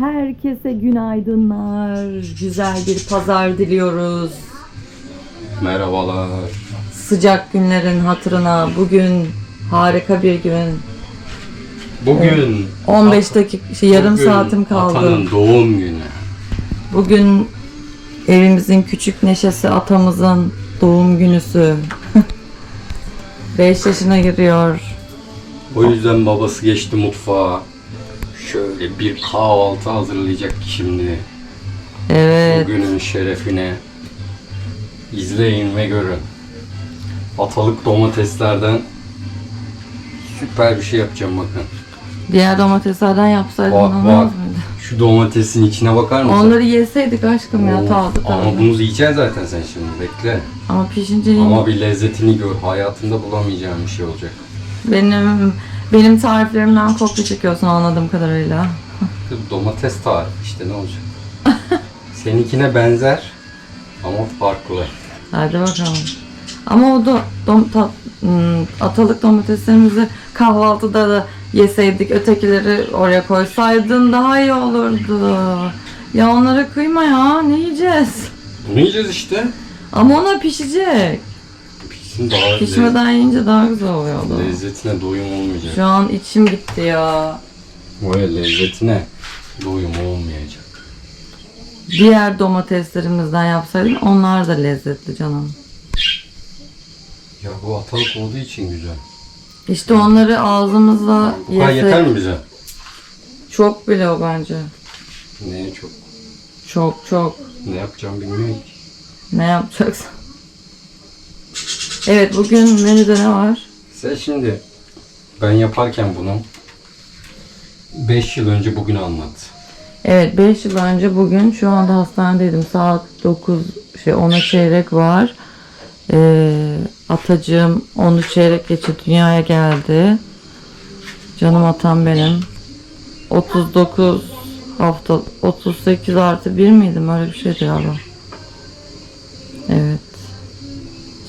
Herkese günaydınlar. Güzel bir pazar diliyoruz. Merhabalar. Sıcak günlerin hatırına bugün harika bir gün. Bugün 15 dakika, şey, yarım bugün saatim kaldı. Atanın doğum günü. Bugün evimizin küçük neşesi atamızın doğum günüsü. 5 yaşına giriyor. O yüzden babası geçti mutfağa. Şöyle bir kahvaltı hazırlayacak şimdi. Evet. Bugünün şerefine. İzleyin ve görün. Atalık domateslerden süper bir şey yapacağım bakın. Diğer domateslerden yapsaydın Bak olmaz bak. mıydı? Şu domatesin içine bakar mısın? Onları yeseydik aşkım ya Oo, taze Ama taze. bunu yiyeceksin zaten sen şimdi bekle. Ama pişince Ama bir lezzetini gör. Hayatında bulamayacağın bir şey olacak. benim benim tariflerimden kopya çekiyorsun anladığım kadarıyla. Kız Domates tarifi işte ne olacak? Seninkine benzer ama farklı. Hadi bakalım. Ama o da dom, ta- hmm, atalık domateslerimizi kahvaltıda da yeseydik ötekileri oraya koysaydın daha iyi olurdu. Ya onlara kıyma ya ne yiyeceğiz? Bunu yiyeceğiz işte. Ama onlar pişecek. Pişsin daha Pişmeden yiyince daha güzel oluyordu. le- lezzetine doyum olmayacak. Şu an içim gitti ya. Böyle lezzetine doyum olmayacak. Diğer domateslerimizden yapsaydın onlar da lezzetli canım. Ya bu atalık olduğu için güzel. İşte onları ağzımızla Bu kadar yeter yesek mi bize? çok bile o bence. Neye çok? Çok çok. Ne yapacağım bilmiyorum ki. Ne yapacaksın? Evet bugün menüde ne var? Sen şimdi ben yaparken bunu 5 yıl önce bugün anlat. Evet 5 yıl önce bugün şu anda hastanedeydim. Saat 9 şey 10'a çeyrek var. Ee, atacığım 10'u çeyrek geçe dünyaya geldi. Canım atam benim. 39 hafta 38 artı 1 miydim öyle bir şeydi galiba.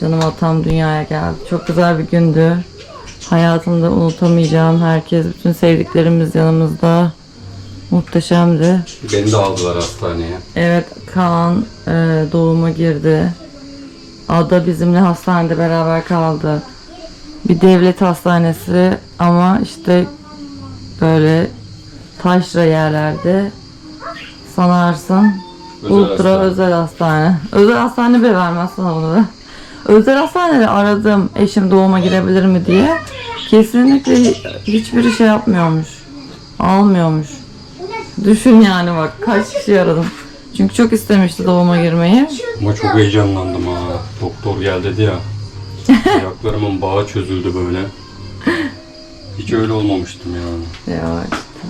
Canım atam dünyaya geldi. Çok güzel bir gündü. Hayatımda unutamayacağım. Herkes, bütün sevdiklerimiz yanımızda. Muhteşemdi. Beni de aldılar hastaneye. Evet Kaan e, doğuma girdi. Ada bizimle hastanede beraber kaldı. Bir devlet hastanesi ama işte böyle taşra yerlerde sanarsın Özel ultra hastane. özel hastane. Özel hastane bile vermez sana bunu da. Özel hastanede aradım eşim doğuma girebilir mi diye. Kesinlikle hiçbiri şey yapmıyormuş. Almıyormuş. Düşün yani bak kaç kişi aradım. Çünkü çok istemişti doğuma girmeyi. Ama çok heyecanlandım ha. Doktor gel dedi ya. Ayaklarımın bağı çözüldü böyle. Hiç öyle olmamıştım yani. Ya işte.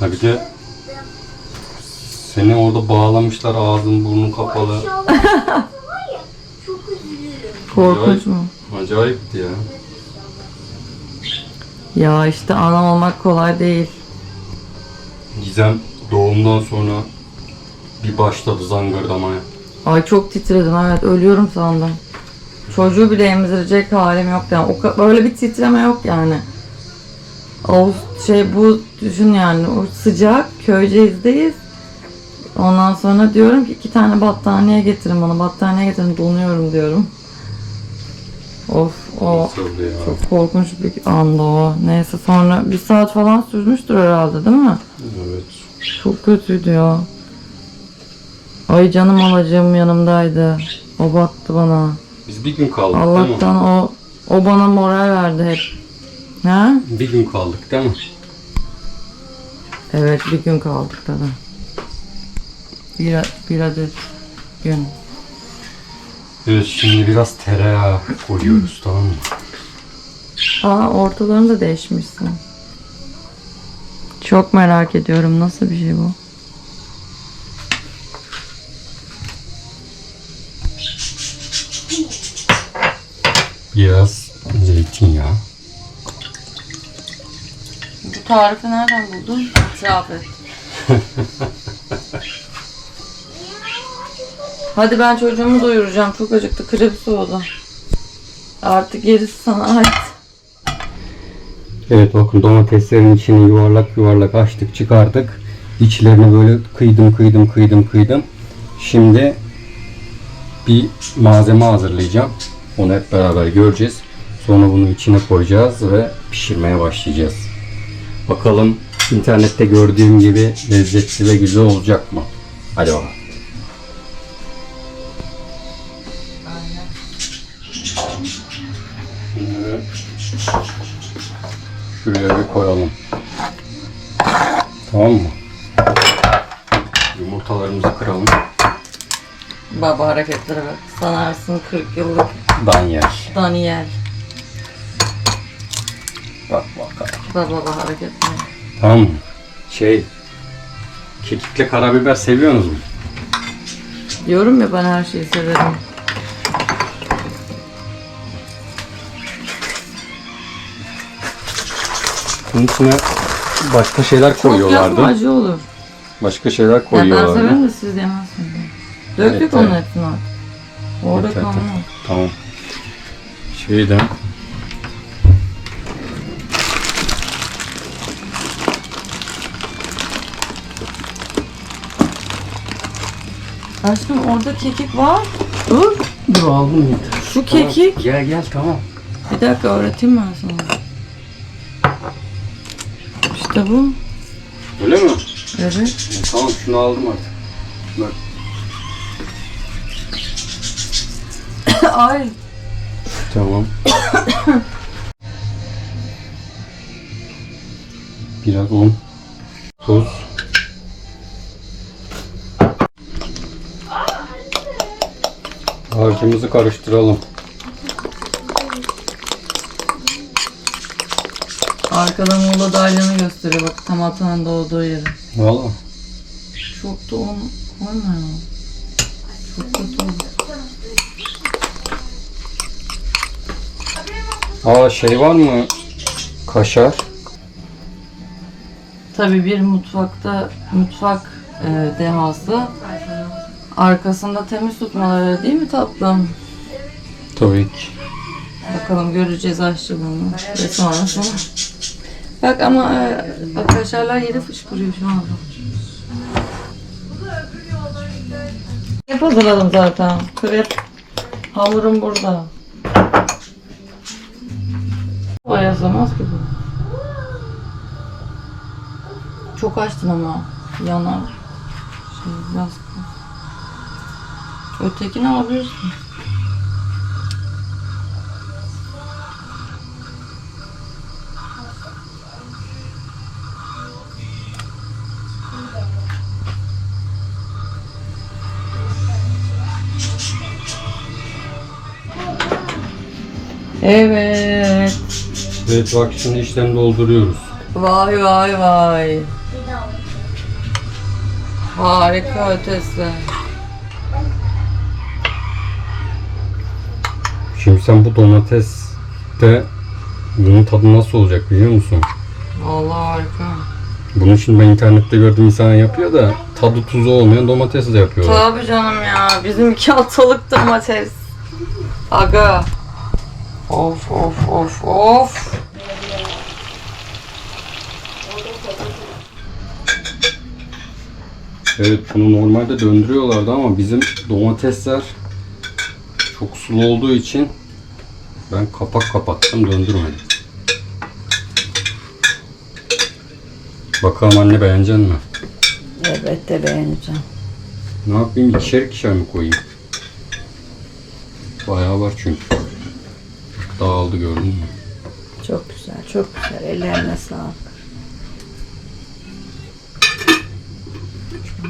Ha bir de seni orada bağlamışlar ağzın burnun kapalı. Korkunç mu? Acayipti ya. Ya işte ana olmak kolay değil. Gizem doğumdan sonra bir başladı zangırdamaya. Ay çok titredim evet ölüyorum sandım. Çocuğu bile emzirecek halim yok yani. O ka- böyle bir titreme yok yani. O şey bu düşün yani o sıcak Köyceğiz'deyiz. Ondan sonra diyorum ki iki tane battaniye getirin bana battaniye getirin donuyorum diyorum. Of o ya? çok korkunç bir anda o. Neyse sonra bir saat falan sürmüştür herhalde değil mi? Evet. Çok kötüydü ya. Ay canım alacağım yanımdaydı. O baktı bana. Biz bir gün kaldık değil Allah'tan mi? o o bana moral verdi hep. Ha? Bir gün kaldık değil mi? Evet bir gün kaldık tabii. Bir, bir adet gün. Evet şimdi biraz tereyağı koyuyoruz tamam mı? Aa ortalarını da değişmişsin. Çok merak ediyorum nasıl bir şey bu? Biraz zeytinyağı. Bu tarifi nereden buldun? İtiraf et. Hadi ben çocuğumu doyuracağım. Çok acıktı. Krep soğudu. Artık gerisi sana ait. Evet bakın domateslerin içini yuvarlak yuvarlak açtık çıkardık. İçlerini böyle kıydım kıydım kıydım kıydım. Şimdi bir malzeme hazırlayacağım. Onu hep beraber göreceğiz. Sonra bunu içine koyacağız ve pişirmeye başlayacağız. Bakalım internette gördüğüm gibi lezzetli ve güzel olacak mı? Hadi bakalım. Şuraya bir koyalım. Tamam mı? Yumurtalarımızı kıralım. Baba hareketlere bak. Sanarsın 40 yıllık Danyal. Daniel. Bak bak. Baba baba hareketleri. Tamam mı? Şey, kekikle karabiber seviyorsunuz mu? Diyorum ya ben her şeyi severim. Bunun içine başka şeyler Çok koyuyorlardı. acı olur. Başka şeyler Ya ben koyuyorlardı. severim de siz yemezsiniz. Döktük Evet, onun evet. hepsini artık. Orada Evet, kalmaz. evet. Tamam. Şeyden Aşkım orada kekik var. Dur. Dur aldım git. Şu kekik. Gel gel tamam. Bir dakika öğreteyim ben sana. İşte bu. Öyle mi? Evet. Tamam şunu aldım artık. Bak. Ay. Tamam. Biraz un, tuz. Harcımızı karıştıralım. Arkadan Muğla Dalyan'ı gösteriyor bak tam atanın doğduğu yeri. Valla. Çok da koyma ya. Çok kötü olur. Aa şey var mı? Kaşar. Tabii bir mutfakta mutfak e, dehası. Arkasında temiz tutmaları değil mi tatlım? Tabii ki. Bakalım göreceğiz aşçılığını ve sonrasını. Bak ama e, kaşarlar yeri fışkırıyor şu anda. Hep hazırladım zaten. Krep. Hamurum burada. O yazamaz ki bu. Çok açtın ama. Yanar. Şey biraz. Ötekini alabilirsin. Evet. Evet bak şimdi işlemi dolduruyoruz. Vay vay vay. Harika ötesi. Şimdi sen bu domateste bunun tadı nasıl olacak biliyor musun? Vallahi harika. Bunu şimdi ben internette gördüm insan yapıyor da tadı tuzu olmayan domates de yapıyorlar. Tabii canım ya. Bizimki atalık domates. Aga. Of of of of. Evet bunu normalde döndürüyorlardı ama bizim domatesler çok sulu olduğu için ben kapak kapattım döndürmedim. Bakalım anne beğenecek mi? Elbette beğeneceğim. Ne yapayım ikişer ikişer mi koyayım? Bayağı var çünkü. Dağıldı gördün mü? Çok güzel, çok güzel. Ellerine sağlık.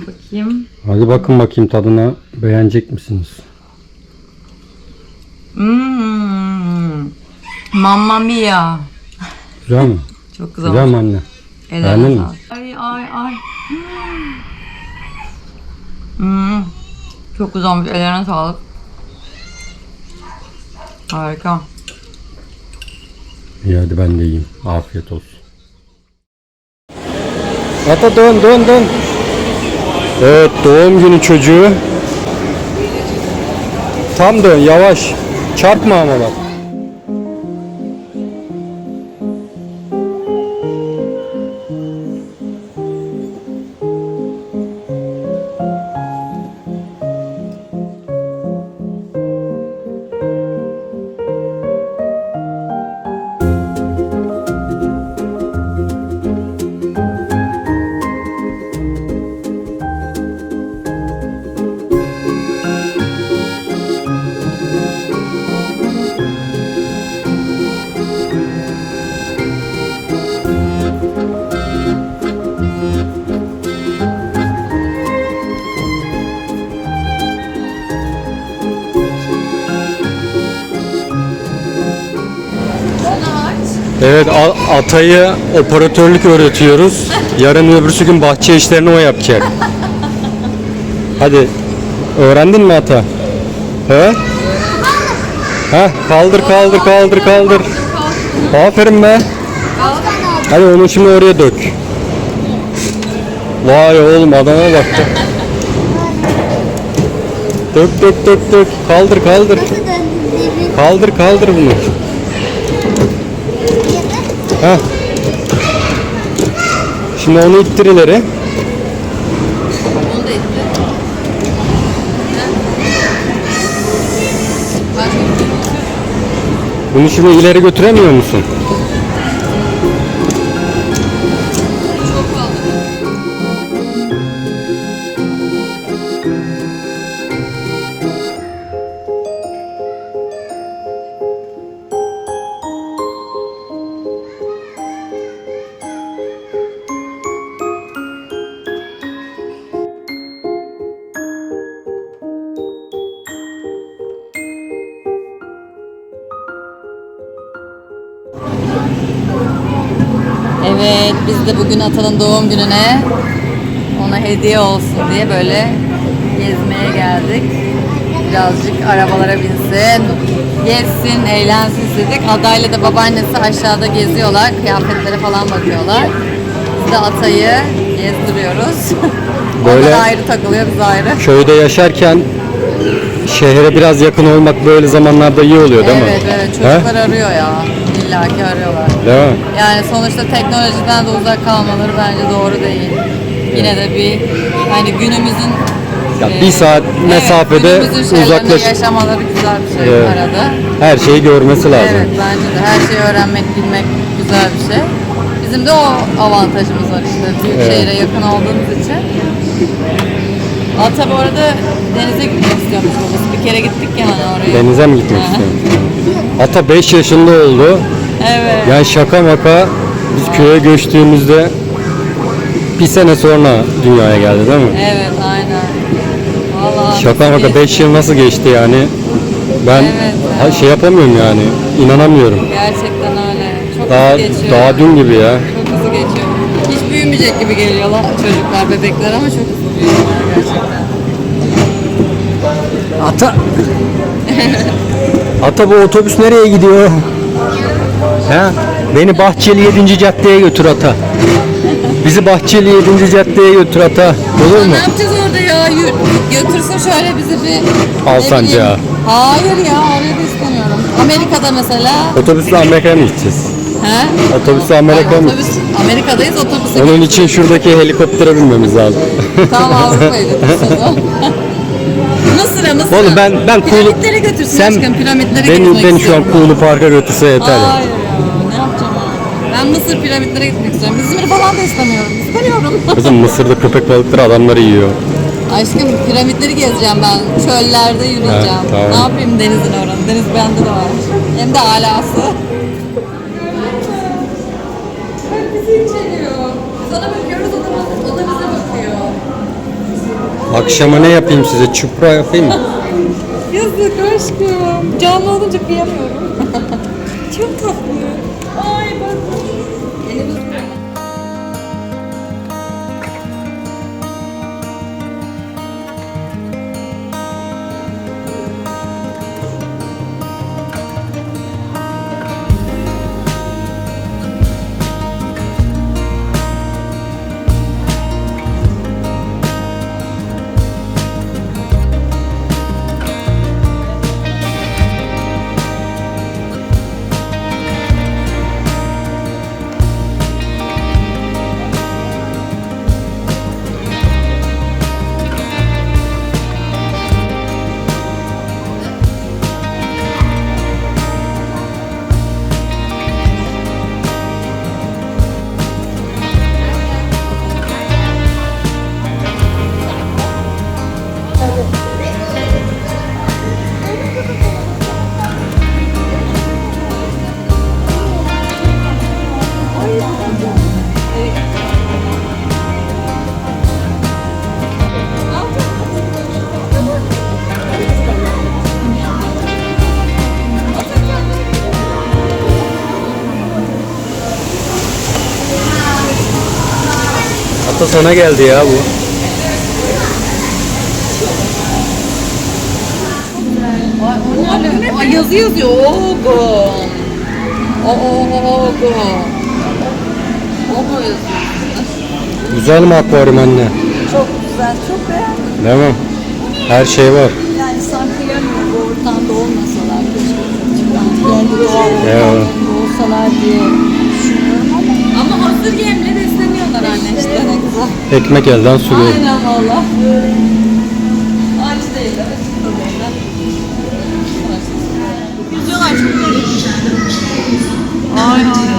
Bakayım. Hadi bakın bakayım tadına beğenecek misiniz? Mmm. Mamma mia. Güzel mi? Çok güzel. Güzel mi anne? Ellerine Beğendin mi? sağlık. Ay ay ay. Hmm. Çok güzel olmuş. Ellerine sağlık. Harika. İyi hadi ben de yiyeyim. Afiyet olsun. Ata dön dön dön. Evet doğum günü çocuğu. Tam dön yavaş. Çarpma ama bak. Evet Atay'ı operatörlük öğretiyoruz. Yarın öbürsü gün bahçe işlerini o yapacak. Hadi öğrendin mi Ata? He? Ha kaldır kaldır kaldır kaldır. Aferin be. Hadi onu şimdi oraya dök. Vay oğlum adama bak. Dök dök dök dök. Kaldır kaldır. Kaldır kaldır bunu. Ha. Şimdi onu ittir ileri. Bunu şimdi ileri götüremiyor musun? Bugün Atan'ın doğum gününe ona hediye olsun diye böyle gezmeye geldik. Birazcık arabalara binsin, gezsin, eğlensin istedik. Adayla da babaannesi aşağıda geziyorlar, kıyafetlere falan bakıyorlar. Biz de Atay'ı gezdiriyoruz. Böyle- Onlar ayrı takılıyor, biz ayrı. Köyde yaşarken şehre biraz yakın olmak böyle zamanlarda iyi oluyor değil evet, mi? evet, He? çocuklar arıyor ya. İlla ki arıyorlar. Değil mi? Yani sonuçta teknolojiden de uzak kalmaları bence doğru değil. Yine de bir hani günümüzün Ya e, bir saat mesafede evet, günümüzün uzaklaş- yaşamaları güzel bir şey Evet. arada. Her şeyi görmesi lazım. Evet bence de her şeyi öğrenmek, bilmek güzel bir şey. Bizim de o avantajımız var işte büyük Evet. şehre yakın olduğumuz için. Ata bu arada denize gitmek istiyormuş babası. Bir kere gittik ya hani oraya. Denize mi gitmek istiyorsun? Ata 5 yaşında oldu. Evet. Yani şaka maka biz köye göçtüğümüzde bir sene sonra dünyaya geldi değil mi? Evet aynen. Vallahi Şaka maka nasıl 5 geçti? yıl nasıl geçti yani? Ben Evet ha- şey yapamıyorum yani. inanamıyorum. Gerçekten öyle. Çok Daha hızlı geçiyor. daha dün gibi ya. Çok hızlı geçiyor. Hiç büyümeyecek gibi geliyorlar çocuklar, bebekler ama çok hızlı gerçekten. Ata. Ata bu otobüs nereye gidiyor? He? Beni Bahçeli 7. caddeye götür Ata. Bizi Bahçeli 7. caddeye götür Ata. Olur mu? ne yapacağız orada ya? Yürü, götürsün şöyle bizi bir... ne bileyim. Hayır ya, oraya da istemiyorum. Amerika'da mesela... Otobüsle Amerika'ya mı gideceğiz? He? Otobüsle Amerika'ya mı? Otobüs, Amerika'dayız, otobüse Onun için şuradaki helikoptere binmemiz lazım. Götürsün o. Mısır'a, Mısır'a. Oğlum ben ben Kuğulu Piramitlere götürsün sen aşkım, piramitlere beni, gitmek beni şu an istiyorum. Kuğulu Park'a götürse yeter ya. Hayır ya, ne yapacağım abi? Ben Mısır piramitlere gitmek istiyorum. İzmir falan da istemiyorum. İstemiyorum. Kızım Mısır'da köpek balıkları adamları yiyor. Aşkım piramitleri gezeceğim ben. Çöllerde yürüyeceğim. Evet, tamam. Ne yapayım denizin oranı? Deniz bende de var. Hem de alası. Bak bizi içeriyor. Biz ona bakıyoruz, o da, o da bize bakıyor. Akşama ne yapayım size? Çupra yapayım mı? Yazık aşkım. Canlı olunca kıyamıyorum. Çok tatlı. Hatta sana geldi ya bu. Ay yazı yazıyor. Ogo. Ogo. Ogo yazıyor. Güzel mi akvaryum anne? Çok güzel, çok beğendim. Değil mi? Her şey var. Yani sanki yanıyor bu ortamda olmasalar keşke. Kendi doğal Ya. ortamlarında olsalar diye düşünüyorum ama Ama hazır yemle besleniyorlar anne işte ne güzel. Ekmek elden su. Aynen valla. Aç değiller. Açık da değiller. Yüzüyorlar çünkü. Ay ay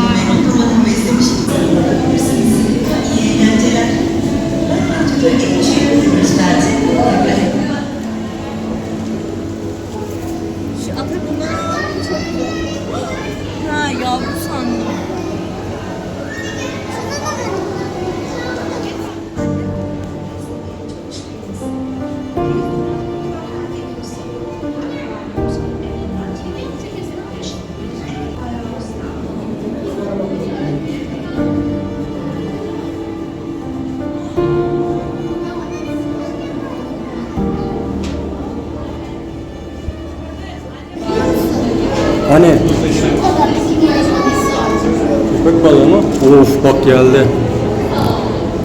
geldi.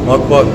Bak bak.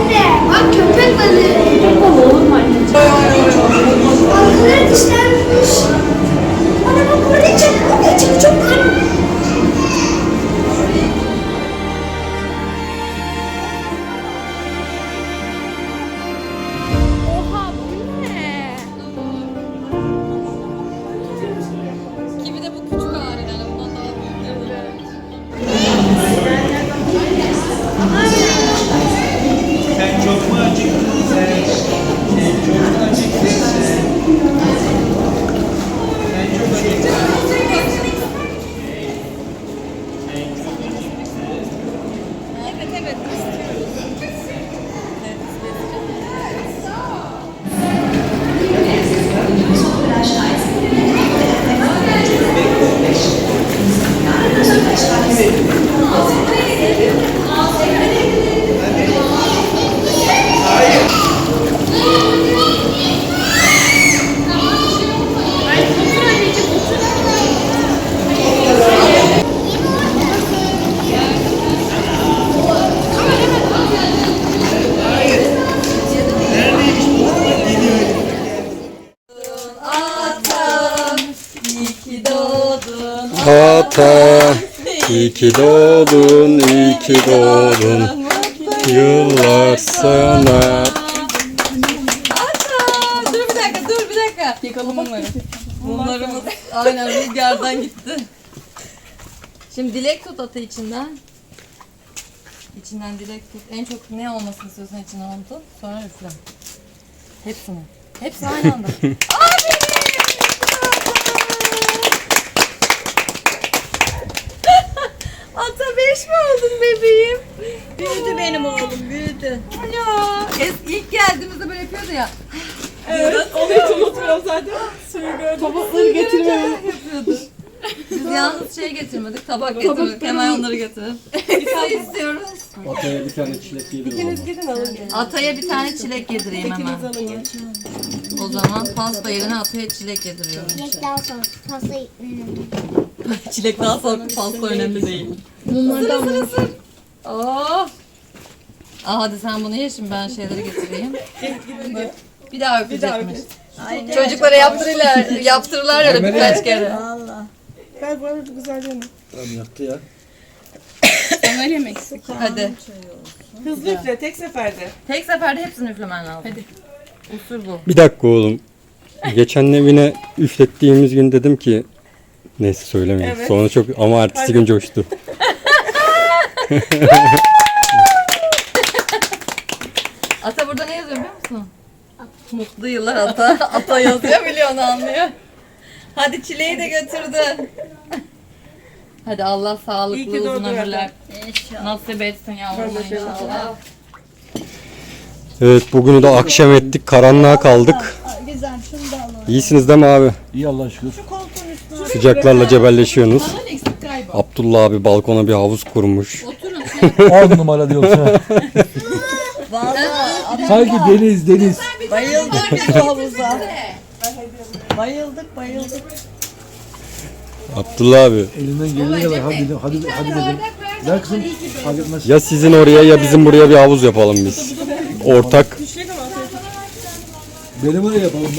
Anne bak köpek balığı. Köpek balığı olur mu anne? Ağzları dişlenmiş. Anne bak oraya çık, iyi ki doğdun, iyi ki doğdun. Yıllar sonra. Ata! Dur bir dakika, dur bir dakika. Yakalım onları. Bunlarımız aynen rüzgardan gitti. Şimdi dilek tut ata içinden. İçinden dilek tut. En çok ne olmasını istiyorsan içinden onu tut. Sonra üfle. Hepsini. Hepsi aynı anda. Ata beş mi oldun bebeğim? Büyüdü benim oğlum, büyüdü. ya. Es, ilk geldiğimizde böyle yapıyordu ya. Evet, onu hiç unutmuyorum zaten. Suyu gördüm. Tabakları getirmem. yapıyordu. Biz yalnız şey getirmedik, tabak getirmedik. Hemen onları getirelim. Bir istiyoruz. Ataya bir tane çilek yedir Gidin alın. Ataya bir tane çilek yedireyim hemen. İkiniz alın. O zaman pasta yerine ataya çilek yediriyorum. Çilek daha sonra pasta. Çilek daha sonra pasta önemli değil. Bunlardan mı? Oh. Aa, hadi sen bunu ye şimdi ben şeyleri getireyim. Bir daha öpecekmiş. Aynen. Çocuklara yaptırırlar, yaptırırlar öyle birkaç kere. Valla. Ben bu arada güzel yerim. Tamam yaktı ya. Mi eksik? Hadi. Hızlı üfle tek seferde. Tek seferde hepsini üflemen lazım. Hadi. Usul bu. Bir dakika oğlum. Geçen evine üflettiğimiz gün dedim ki neyse söylemeyeyim. Evet. Sonra çok ama ertesi Hadi. gün coştu. Ata burada ne yazıyor biliyor musun? Mutlu yıllar ata. Ata yazıyor biliyor onu anlıyor. Hadi çileği de götürdü. Hadi Allah İyi sağlıklı ki uzun doğdun ömürler İnşallah. nasip etsin yavrum inşallah. Evet bugünü de akşam ettik. Karanlığa kaldık. Güzel şunu da alalım. İyisiniz değil mi abi? İyi Allah'a şükür. Sıcaklarla cebelleşiyorsunuz. Abdullah abi balkona bir havuz kurmuş. 10 numara diyorsun. Sanki deniz deniz. Bayıldık biz bu havuza. Bayıldık bayıldık. Abdullah abi Elinden geldiği kadar hadi hadi, hadi dedim. Ver kızım. Fark etmez. ya sizin oraya ya bizim buraya bir havuz yapalım biz. Ortak. Benim oraya yapalım.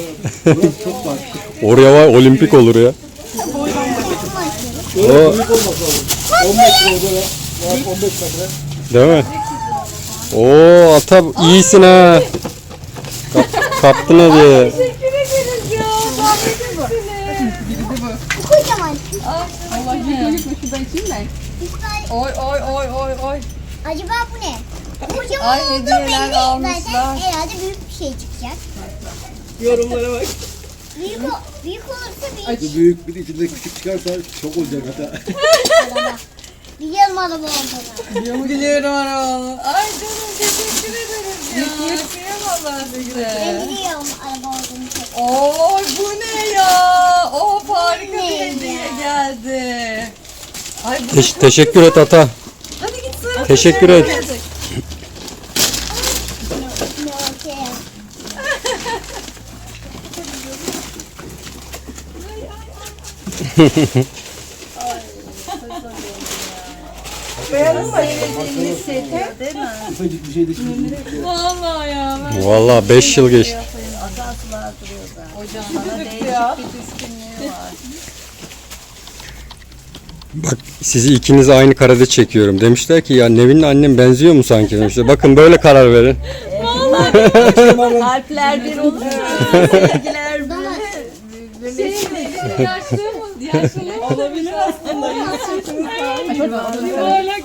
Burası çok var. Oraya var olimpik olur ya. O, 10 metre orada ya. Rahat 15 metre. değil mi? Oo ata iyisin ha. Kap- kaptın hadi. Kocaman. Allah yıkma yıkma şuradan içeyim ben. Oy oy oy oy oy. Acaba bu ne? Kocaman Ay, oldu hediyeler belli. almışlar. Zaten herhalde büyük bir şey çıkacak. Yorumlara bak. Büyük, o, büyük olursa büyük. Bu büyük bir de içinde küçük çıkarsa çok olacak hatta. Biliyorum araba olduğunu. Biliyorum arabanı. Ay canım teşekkür ederim ya. Kıyamam ben Ben size. biliyorum araba olduğunu. çok. Oy bu ne ya? Oh harika bir Ne hediye ya? geldi. Ay bu Teş- teşekkür et ata. Hadi git sıra. Teşekkür et. Ne okey. Ufacık bir şey de şimdi. Vallahi ya. ben- Vallahi 5 yıl geçti. Bak sizi ikiniz aynı karede çekiyorum. Demişler ki ya Nevin'le annem benziyor mu sanki demişler. Bakın böyle karar verin. Kalpler bir olur. Sevgiler bir. Yaşlı mı? Yaşlı mı? Olabilir aslında. Yuvarlak